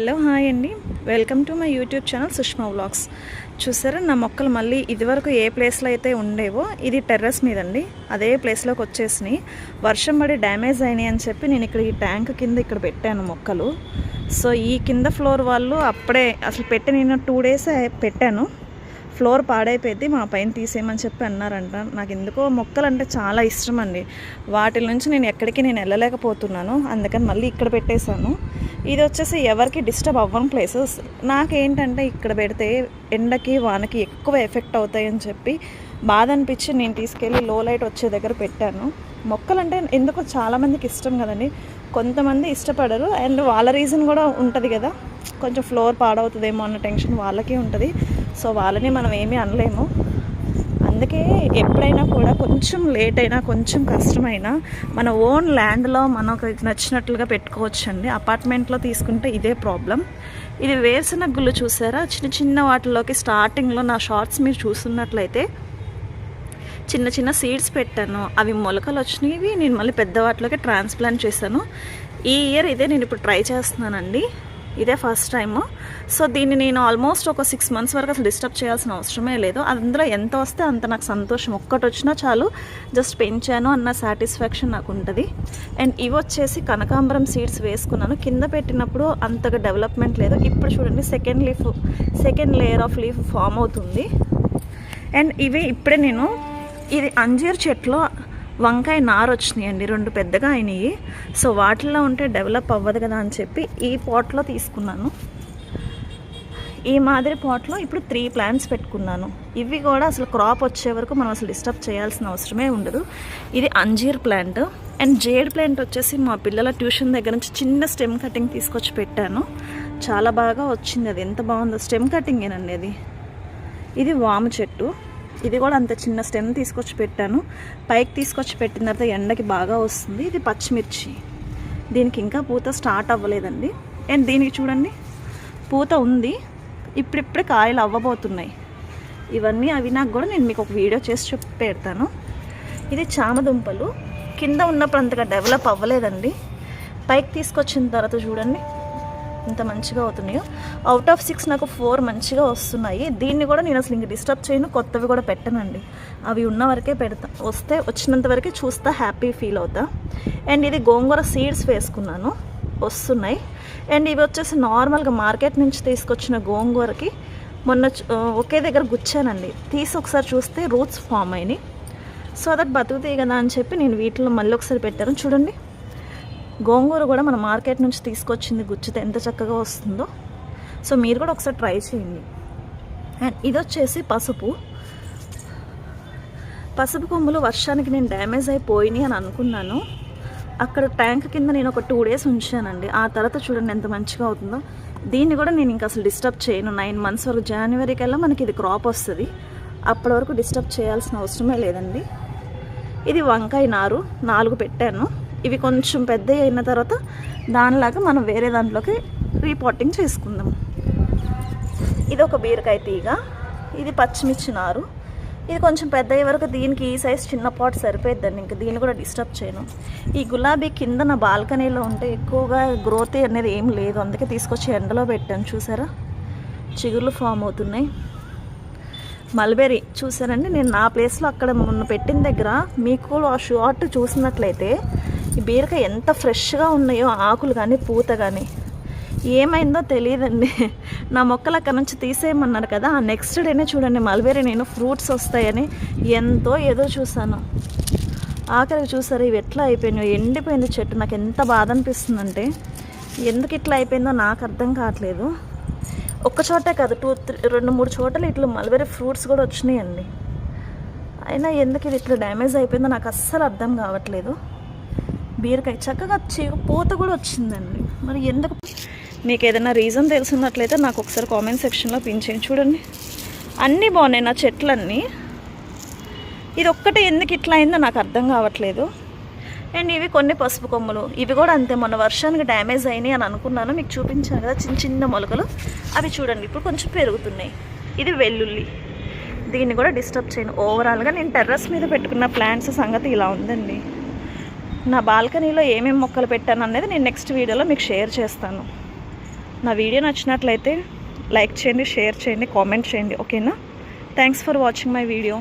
Hello hi అండి. Welcome to my YouTube channel Sushma vlogs. చూసారా నా మొక్కలు మళ్ళీ ఇదివరకు ఏ ప్లేస్లో అయితే ఉండేవో ఇది టెర్రస్ మీద అండి అదే ప్లేస్లోకి వచ్చేసినాయి. వర్షం పడి డ్యామేజ్ అయినాయి అని చెప్పి నేను ఇక్కడ ఈ ట్యాంక్ కింద ఇక్కడ పెట్టాను మొక్కలు. సో ఈ కింద ఫ్లోర్ వాళ్ళు అప్పుడే అసలు పెట్టి నేను టూ డేస్ పెట్టాను. ఫ్లోర్ పాడైపోయింది మా పైన తీసేయమని చెప్పి అన్నారంట. నాకు ఎందుకో మొక్కలు అంటే చాలా ఇష్టం అండి. వాటి నుంచి నేను ఎక్కడికి నేను వెళ్ళలేకపోతున్నాను. అందుకని మళ్ళీ ఇక్కడ పెట్టేశాను. ఇది వచ్చేసి ఎవరికి డిస్టర్బ్ అవ్వని ప్లేసెస్ నాకేంటంటే ఇక్కడ పెడితే ఎండకి వానకి ఎక్కువ ఎఫెక్ట్ అవుతాయని చెప్పి బాధ అనిపించి నేను తీసుకెళ్ళి లో లైట్ వచ్చే దగ్గర పెట్టాను. మొక్కలంటే ఎందుకో చాలామందికి ఇష్టం కదండి. కొంతమంది ఇష్టపడరు. అండ్ వాళ్ళ రీజన్ కూడా ఉంటుంది కదా. కొంచెం ఫ్లోర్ పాడవుతుందేమో అన్న టెన్షన్ వాళ్ళకి ఉంటుంది. సో వాళ్ళని మనం ఏమీ అనలేము. అందుకే ఎప్పుడైనా కూడా కొంచెం లేట్ అయినా కొంచెం కష్టమైనా మన ఓన్ ల్యాండ్లో మనకు నచ్చినట్లుగా పెట్టుకోవచ్చు అండి అపార్ట్మెంట్లో తీసుకుంటే ఇదే ప్రాబ్లం ఇది వేసిన గుళ్ళు చూసారా? చిన్న చిన్న వాటిలోకి స్టార్టింగ్లో నా షార్ట్స్ మీరు చూస్తున్నట్లయితే చిన్న చిన్న సీడ్స్ పెట్టాను. అవి మొలకలు వచ్చినవి నేను మళ్ళీ పెద్ద వాటిలోకి ట్రాన్స్ప్లాంట్ చేశాను. ఈ ఇయర్ ఇదే నేను ఇప్పుడు ట్రై చేస్తున్నానండి. ఇదే ఫస్ట్ టైము సో దీన్ని నేను ఆల్మోస్ట్ ఒక సిక్స్ మంత్స్ వరకు అసలు డిస్టర్బ్ చేయాల్సిన అవసరమే లేదు. అందులో ఎంత వస్తే అంత నాకు సంతోషం. ఒక్కటి వచ్చినా చాలు. జస్ట్ పెంచాను అన్న సాటిస్ఫాక్షన్ నాకు ఉంటుంది. అండ్ ఇవి వచ్చేసి కనకాంబరం సీడ్స్ వేసుకున్నాను. కింద పెట్టినప్పుడు అంతగా డెవలప్మెంట్ లేదు. ఇప్పుడు చూడండి second leaf second layer of leaf form అవుతుంది. అండ్ ఇవి ఇప్పుడే నేను ఇది అంజీర్ చెట్లో వంకాయ నారు వచ్చినాయండి రెండు పెద్దగా అయినాయి. సో వాటిల్లో ఉంటే డెవలప్ అవ్వదు కదా అని చెప్పి ఈ పాట్లో తీసుకున్నాను. ఈ మాదిరి పాట్లో ఇప్పుడు త్రీ ప్లాంట్స్ పెట్టుకున్నాను. ఇవి కూడా అసలు క్రాప్ వచ్చే వరకు మనం అసలు డిస్టర్బ్ చేయాల్సిన అవసరమే ఉండదు. ఇది అంజీర్ ప్లాంట్. అండ్ జేడ్ ప్లాంట్ వచ్చేసి మా పిల్లల ట్యూషన్ దగ్గర నుంచి చిన్న స్టెమ్ కటింగ్ తీసుకొచ్చి పెట్టాను. చాలా బాగా వచ్చింది అది. ఎంత బాగుందో. స్టెమ్ కటింగేనండి అది. ఇది వాము చెట్టు. ఇది కూడా అంత చిన్న స్టెమ్ తీసుకొచ్చి పెట్టాను. పైకి తీసుకొచ్చి పెట్టిన తర్వాత ఎండకి బాగా వస్తుంది. ఇది పచ్చిమిర్చి. దీనికి ఇంకా పూత స్టార్ట్ అవ్వలేదండి. అండ్ దీనికి చూడండి పూత ఉంది. ఇప్పుడిప్పుడే కాయలు అవ్వబోతున్నాయి. ఇవన్నీ అవి నాకు కూడా నేను మీకు ఒక వీడియో చేసి చెప్పి పెడతాను. ఇది చామదుంపలు. కింద ఉన్నప్పుడు అంతగా డెవలప్ అవ్వలేదండి. పైకి తీసుకొచ్చిన తర్వాత చూడండి ఇంత మంచిగా అవుతున్నాయో. అవుట్ ఆఫ్ సిక్స్ నాకు ఫోర్ మంచిగా వస్తున్నాయి. దీన్ని కూడా నేను అసలు ఇంక డిస్టర్బ్ చేయను. కొత్తవి కూడా పెట్టనండి. అవి ఉన్న వరకే పెడతా. వస్తే వచ్చినంత వరకే చూస్తా హ్యాపీ ఫీల్ అవుతా. అండ్ ఇది గోంగూర సీడ్స్ వేసుకున్నాను. వస్తున్నాయి. అండ్ ఇవి వచ్చేసి నార్మల్గా మార్కెట్ నుంచి తీసుకొచ్చిన గోంగూరకి మొన్న ఒకే దగ్గర గుచ్చానండి. తీసి ఒకసారి చూస్తే రూట్స్ ఫామ్ అయినాయి. సో దట్ బతుకుతాయి కదా అని చెప్పి నేను వీటిలో మళ్ళీ ఒకసారి పెట్టాను. చూడండి. గోంగూర కూడా మన మార్కెట్ నుంచి తీసుకొచ్చింది గుచ్చితే ఎంత చక్కగా వస్తుందో. సో మీరు కూడా ఒకసారి ట్రై చేయండి. అండ్ ఇది వచ్చేసి పసుపు. పసుపు కొమ్ములు వర్షానికి నేను డ్యామేజ్ అయిపోయినాయి అని అనుకున్నాను. అక్కడ ట్యాంక్ కింద నేను ఒక టూ డేస్ ఉంచానండి. ఆ తర్వాత చూడండి ఎంత మంచిగా అవుతుందో. దీన్ని కూడా నేను ఇంకా అసలు డిస్టర్బ్ చేయను. నైన్ మంత్స్ వరకు జనవరి కల్లా మనకి ఇది క్రాప్ వస్తుంది. అప్పటి వరకు డిస్టర్బ్ చేయాల్సిన అవసరమే లేదండి. ఇది వంకాయ నారు. నాలుగు పెట్టాను. ఇవి కొంచెం పెద్ద అయిన తర్వాత దానిలాగా మనం వేరే దాంట్లోకి రీపాటింగ్ చేసుకుందాం. ఇది ఒక బీరకాయ తీగ. ఇది పచ్చిమిర్చి నారు. ఇది కొంచెం పెద్ద అయ్యే వరకు దీనికి ఈ సైజ్ చిన్న పాట్ సరిపోయిద్దండి. ఇంకా దీన్ని కూడా డిస్టర్బ్ చేయను. ఈ గులాబీ కింద నా బాల్కనీలో ఉంటే ఎక్కువగా గ్రోత్ అనేది ఏం లేదు. అందుకే తీసుకొచ్చి ఎండలో పెట్టాను. చూసారా? చిగుర్లు ఫామ్ అవుతున్నాయి. మల్బెరీ చూసారండి? నేను నా ప్లేస్లో అక్కడ మొన్న పెట్టిన దగ్గర మీకు ఆ షార్ట్ చూసినట్లయితే ఈ బీరకాయ ఎంత ఫ్రెష్గా ఉన్నాయో ఆకులు కానీ పూత కానీ ఏమైందో తెలియదండి. నా మొక్కలు అక్కడ నుంచి తీసేయమన్నారు కదా ఆ నెక్స్ట్ డేనే చూడండి మల్బెరీ నేను ఫ్రూట్స్ వస్తాయని ఎంతో ఏదో చూశాను. ఆఖరికి చూసారు ఇవి ఎట్లా అయిపోయినాయో ఎండిపోయింది చెట్టు. నాకు ఎంత బాధ అనిపిస్తుందంటే ఎందుకు ఇట్లా అయిపోయిందో నాకు అర్థం కావట్లేదు. ఒక్క చోటే కాదు టూ త్రీ రెండు మూడు చోట్ల ఇట్లా మల్బెరీ ఫ్రూట్స్ కూడా వచ్చినాయండి. అయినా ఎందుకు ఇది ఇట్లా డ్యామేజ్ అయిపోయిందో నాకు అస్సలు అర్థం కావట్లేదు. బీరకాయ చక్కగా చి పూత కూడా వచ్చిందండి. మరి ఎందుకు? మీకు ఏదైనా రీజన్ తెలిసినట్లయితే నాకు ఒకసారి కామెంట్ సెక్షన్లో పిన్ చేయండి చూడండి. అన్నీ బాగున్నాయి నా చెట్లన్నీ. ఇది ఒక్కటే ఎందుకు ఇట్లా అయిందో నాకు అర్థం కావట్లేదు. అండ్ ఇవి కొన్ని పసుపు కొమ్మలు. ఇవి కూడా అంతే మొన్న వర్షానికి డ్యామేజ్ అయినాయి అని అనుకున్నాను. మీకు చూపించాను కదా చిన్న చిన్న మొలకలు. అవి చూడండి ఇప్పుడు కొంచెం పెరుగుతున్నాయి. ఇది వెల్లుల్లి. దీన్ని కూడా డిస్టర్బ్ చేయను. ఓవరాల్గా నేను టెర్రస్ మీద పెట్టుకున్న ప్లాంట్స్ సంగతి ఇలా ఉందండి. నా బాల్కనీలో ఏమేమి మొక్కలు పెట్టాను అనేది నేను నెక్స్ట్ వీడియోలో మీకు షేర్ చేస్తాను. నా వీడియో నచ్చినట్లయితే లైక్ చేయండి షేర్ చేయండి కామెంట్ చేయండి ఓకేనా thanks for watching my video